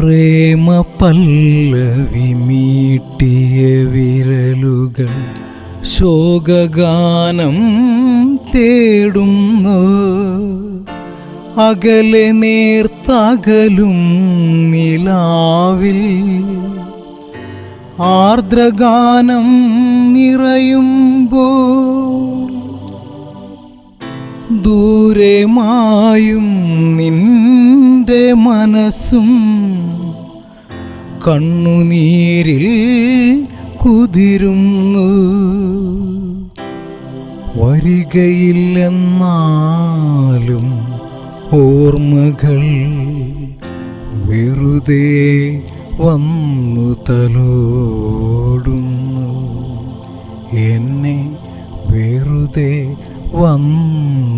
പ്രേമ പല്ലവി മീട്ടിയ വിരലുകൾ ശോകഗാനം തേടുന്നു. അകലെ നേർത്തകലും നിലാവിൽ ആർദ്രഗാനം നിറയുമ്പോൾ ദൂരെ മായും നിന്റെ മനസ്സും കണ്ണുനീരിൽ കുതിരുന്നു. വരികയില്ലെന്നാലും ഓർമ്മകൾ വെറുതെ വന്നു തലോടുന്നു. എന്നെ വെറുതെ വന്നു